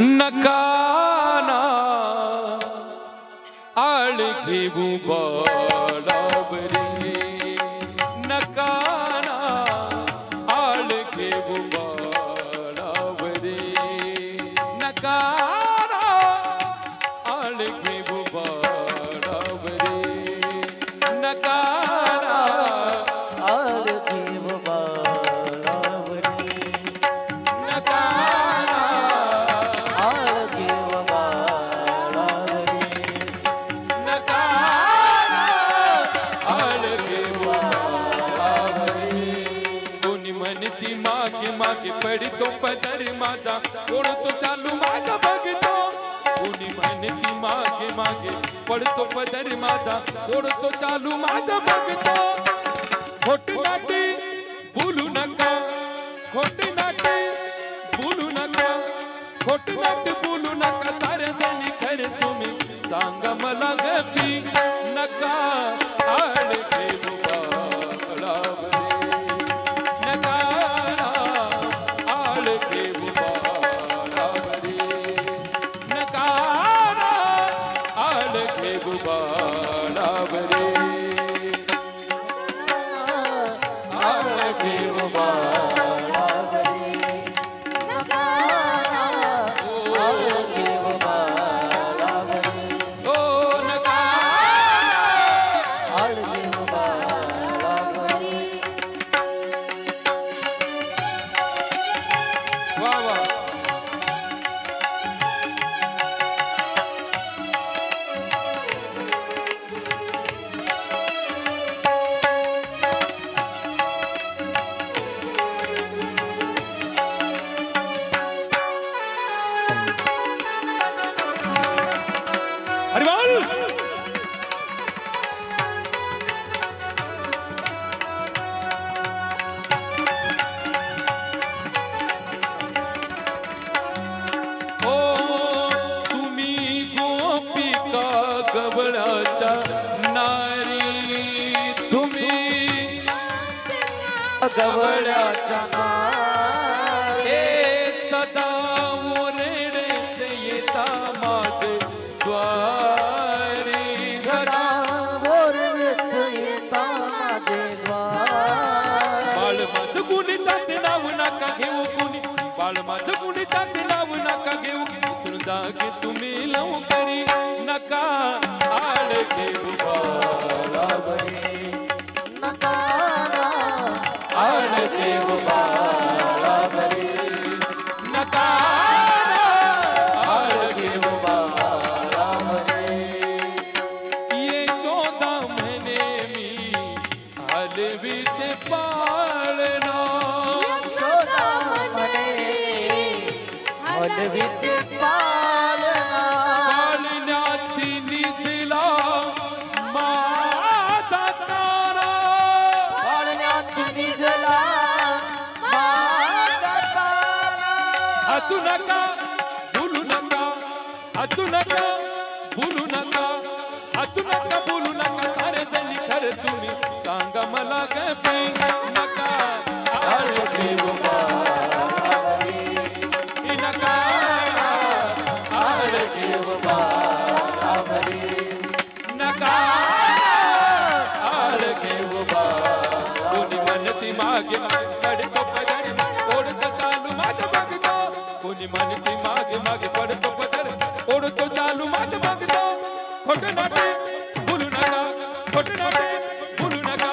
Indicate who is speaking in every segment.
Speaker 1: नकाना आळ घेऊ बाळावरी नकाना आळ घेऊ बाळावरी नकाना आळ घेऊ ती मागे मागे पडी तो पदरी माझा. कोण तो चालू माझा बघतो. कोणी म्हणे ती मागे मागे पडतो पदरी माझा. कोण तो चालू माझा बघतो. खोट नाटी बोलू नका. खोट नाटी बोलू नका. खोट नाट बोलू नका. तारे जणी खरे तुम्ही. सांगा मला गपी. आड घेऊ बाळावरे आड घेऊ बाळावरी
Speaker 2: गवळ्याच्या
Speaker 1: सदा ओरडत येता माझे द्वारी.
Speaker 2: सदा ओरडत येता माझे द्वार.
Speaker 1: बाळ माझं कुणी ताते नाव नका घेऊ कुणी. बाळ माझं कुणी ताते नाव नका घेऊ. इथून जागे तुम्ही लवकरी नका आड घेऊ हलवीत पाळणा.
Speaker 2: सदा मने हलवीत पालना
Speaker 1: पाळण्यात निधला माझा तारा.
Speaker 2: पाळण्यात निजला माझा तारा
Speaker 1: हसू नका बोलू नका हसू नका. कोणी म्हणती मागे मागे पडतो पदर ओढतो चालू माझं बघतो खोट नाटे बोलू नका खोट नाटे बोलू नका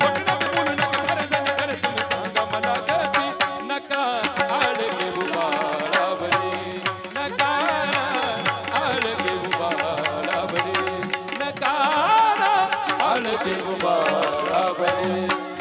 Speaker 1: खोट नाटे बोलू नका खरं जण खरं तुम्ही सांगा मला गती नका आड घेऊ बाळावरी नका आड घेऊ बाळावरी नका आड घेऊ बाळावरी